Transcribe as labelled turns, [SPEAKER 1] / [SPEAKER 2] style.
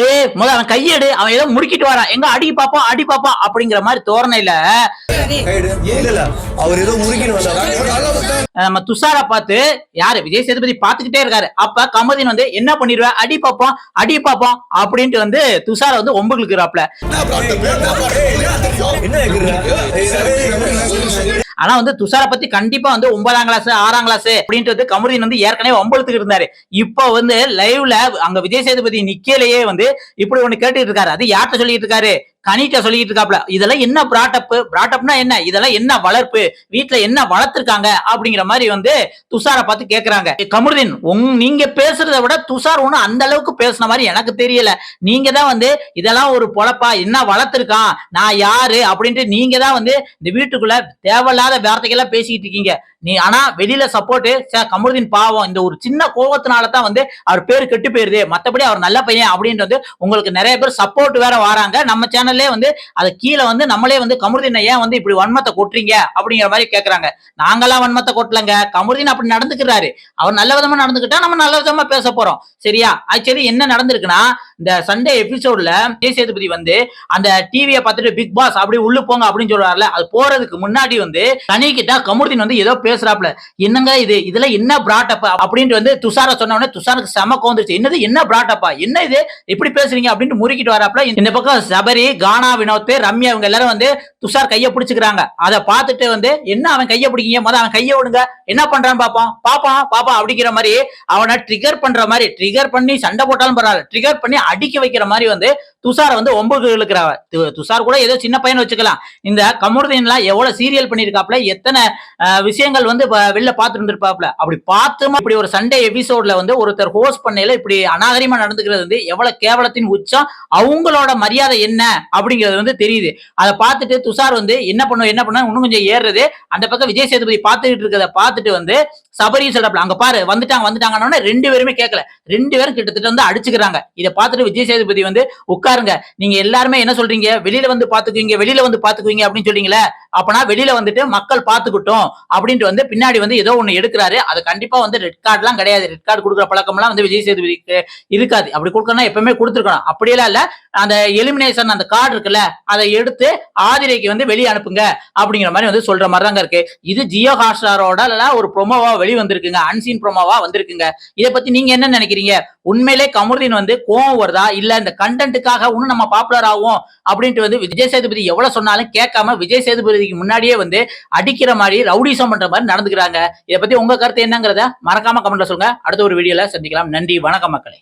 [SPEAKER 1] ஏய் முத அவன் கையெடு அவன் ஏதோ முறுக்கிட்டு வரான் எங்க அடி பாப்போம் அடி பாப்போம் அப்படிங்கிற மாதிரி தோரணையில
[SPEAKER 2] கைடு. இல்ல இல்ல. அவர் ஏதோ முறுக்கின்னு வந்தார்?
[SPEAKER 1] நம்ம துஷாரா பார்த்து யாரு? விஜய் சேதுபதி பாத்துக்கிட்டே இருக்காரு. அப்ப கமதின் வந்து என்ன பண்ணிடுவ அடி பாப்போம் அடி பாப்போம் அப்படின்ட்டு வந்து துஷார வந்து ஒம்புக்கு இருக்கிறாப்ல ஆனா வந்து துஷார பத்தி கண்டிப்பா வந்து ஒன்பதாம் கிளாஸ் ஆறாம் கிளாஸ் அப்படின்ட்டு வந்து கமருதீன் வந்து ஏற்கனவே ஒம்பளத்துக்கு இருந்தாரு. இப்போ வந்து லைவ்ல அங்க விஜய் சேதுபதி நிக்கலையே வந்து இப்படி ஒண்ணு கேட்டுட்டு இருக்காரு. அது யார்கிட்ட சொல்லிட்டு இருக்காரு? கனிட்ட சொல்லிட்டு இருக்காப்ல இதெல்லாம் என்ன பிராட்டப் பிராட்டப்னா என்ன? இதெல்லாம் என்ன வளர்ப்பு? வீட்டுல என்ன வளர்த்துருக்காங்க? அப்படிங்கிற மாதிரி வந்து துஷார பார்த்து கேக்குறாங்க. கமருதீன் உங் நீங்க பேசுறத விட துஷார் ஒண்ணு அந்த அளவுக்கு பேசுன மாதிரி எனக்கு தெரியல. நீங்க தான் வந்து இதெல்லாம் ஒரு பொழப்பா? என்ன வளர்த்துருக்கான்? நான் யாரு? அப்படின்ட்டு நீங்க தான் வந்து இந்த வீட்டுக்குள்ள தேவையில்லாத வார்த்தைகள்லாம் பேசிக்கிட்டு இருக்கீங்க. நீ ஆனா வெளியில சப்போர்ட் கமருதீன் பாவம் இந்த ஒரு சின்ன கோபத்தினால தான் வந்து அவர் பேர் கெட்டு போயிருது. மற்றபடி அவர் நல்ல பையன் அப்படின்றது உங்களுக்கு நிறைய பேர் சப்போர்ட் வேற வராங்க. நம்ம சேனல்லே வந்து அது கீழே வந்து நம்மளே வந்து கமருதீனை ஏன் வந்து இப்படி வன்மத்தை கொட்டுறீங்க அப்படிங்கிற மாதிரி கேட்கறாங்க நாங்களாம் வன்மத்தை கொட்டலங்க. கமருதீன் அப்படி நடந்துக்கிறாரு. அவர் நல்ல விதமா நடந்துக்கிட்டா நம்ம நல்ல விதமா பேச போறோம். சரியா? ஆக்சுவலி என்ன நடந்திருக்குன்னா இந்த சண்டே எபிசோட்ல விஜய் சேதுபதி வந்து அந்த டிவியை பார்த்துட்டு பிக் பாஸ் அப்படி உள்ள போங்க அப்படின்னு சொல்றாருல அது போறதுக்கு முன்னாடி வந்து கனி கிட்ட கமருதீன் வந்து ஏதோ பேசுறாப்ல என்னங்க இது? இதுல என்ன பிராட்டப் அப்படின்ட்டு வந்து துஷார சொன்ன உடனே துஷாருக்கு செம கோந்துருச்சு என்னது? என்ன பிராட்டப்பா என்ன இது? எப்படி பேசுறீங்க? அப்படின்ட்டு முறுக்கிட்டு வராப்ல இந்த பக்கம் சபரி கானா வினோத் ரம்யா இவங்க எல்லாரும் வந்து துஷார் கையை பிடிச்சிக்கிறாங்க. அதை பார்த்துட்டு வந்து என்ன அவன் கையை பிடிக்கீங்க? முத அவன் கையை விடுங்க. என்ன பண்றான்னு பாப்போம் பாப்பான் பாப்பா அப்படிங்கிற மாதிரி அவனை ட்ரிகர் பண்ற மாதிரி ட்ரிகர் பண்ணி சண்டை போட்டாலும் பரவாயில்ல. ட்ரிகர் பண்ணி அடிக்க வைக்கிற மாதிரி வந்து துஷாரை வந்து ஒன்பது இழுக்கிறவ து- துஷார் கூட ஏதோ சின்ன பையன் வச்சுக்கலாம். இந்த கமருதீன்லாம் எவ்வளவு சீரியல் பண்ணியிருக்காப்ல எத்தனை விஷயங்கள் வந்து வெளில பார்த்துட்டு இருந்திருப்பாப்ல அப்படி பார்த்துமா இப்படி ஒரு சண்டே எபிசோட்ல வந்து ஒருத்தர் ஹோஸ்ட் பண்ணையில இப்படி அநாகரிகமா நடந்துக்கிறது வந்து எவ்வளவு கேவலத்தின் உச்சம் அவங்களோட மரியாதை என்ன அப்படிங்கிறது வந்து தெரியுது. அதை பார்த்துட்டு துஷார் வந்து என்ன பண்ணும் என்ன பண்ண இன்னும் கொஞ்சம் ஏறுறது. அந்த பக்கம் விஜய் சேதுபதி பார்த்துக்கிட்டு இருக்கிறத பார்த்துட்டு வந்து சபரி சொல்றப்பல அங்க பாரு வந்துட்டாங்க வந்துட்டாங்கன்னு ரெண்டு பேருமே கேட்கல ரெண்டு பேரும் கிட்டத்தட்ட வந்து அடிச்சுக்கிறாங்க. இதை பார்த்துட்டு விஜய் சேதுபதி வந்து உட்கார் உட்காருங்க நீங்க எல்லாருமே என்ன சொல்றீங்க? வெளியில வந்து பாத்துக்குவீங்க வெளியில வந்து பாத்துக்குவீங்க அப்படின்னு சொல்றீங்களே அப்பனா வெளியில வந்துட்டு மக்கள் பாத்துக்கிட்டோம் அப்படின்ட்டு வந்து பின்னாடி வந்து ஏதோ ஒண்ணு எடுக்கிறாரு. அது கண்டிப்பா வந்து ரெட் கார்டுலாம் கிடையாது. ரெட் கார்டு கொடுக்குற பழக்கம்லாம் வந்து விஜய் சேதுபதிக்கு இருக்காது. அப்படி கொடுக்கணும் எப்பவுமே கொடுத்துருக்கணும். அப்படியெல்லாம் இல்ல. அந்த எலிமினேஷன் அந்த கார்டு இருக்குல்ல அதை எடுத்து ஆதிரைக்கு வந்து வெளியே அனுப்புங்க அப்படிங்கிற மாதிரி வந்து சொல்ற மாதிரி தாங்க இருக்கு. இது ஜியோ ஹாட்ஸ்டாரோட ஒரு ப்ரொமோவா வெளி வந்திருக்குங்க அன்சீன் ப்ரொமோவா வந்திருக்குங்க. இதை பத்தி நீங்க என்ன நினைக்கிறீங்க? உண்மையிலே கமருதீன் வந்து கோவம் வருதா? இல்ல இந்த கண்டென்ட்டுக்காக இன்னும் நம்ம பாப்புலர் ஆகும் அப்படின்ட்டு வந்து விஜய் சேதுபதி எவ்வளவு சொன்னாலும் கேட்காம விஜய் சேதுபதி தேதிக்கு முன்னாடியே வந்து அடிக்கிற மாதிரி ரவுடிசம் பண்ற மாதிரி நடந்துக்கிறாங்க. இதை பத்தி உங்க கருத்து என்னங்கிறத மறக்காம கமெண்ட்ல சொல்லுங்க. அடுத்த ஒரு வீடியோல சந்திக்கலாம். நன்றி. வணக்கம் மக்களே.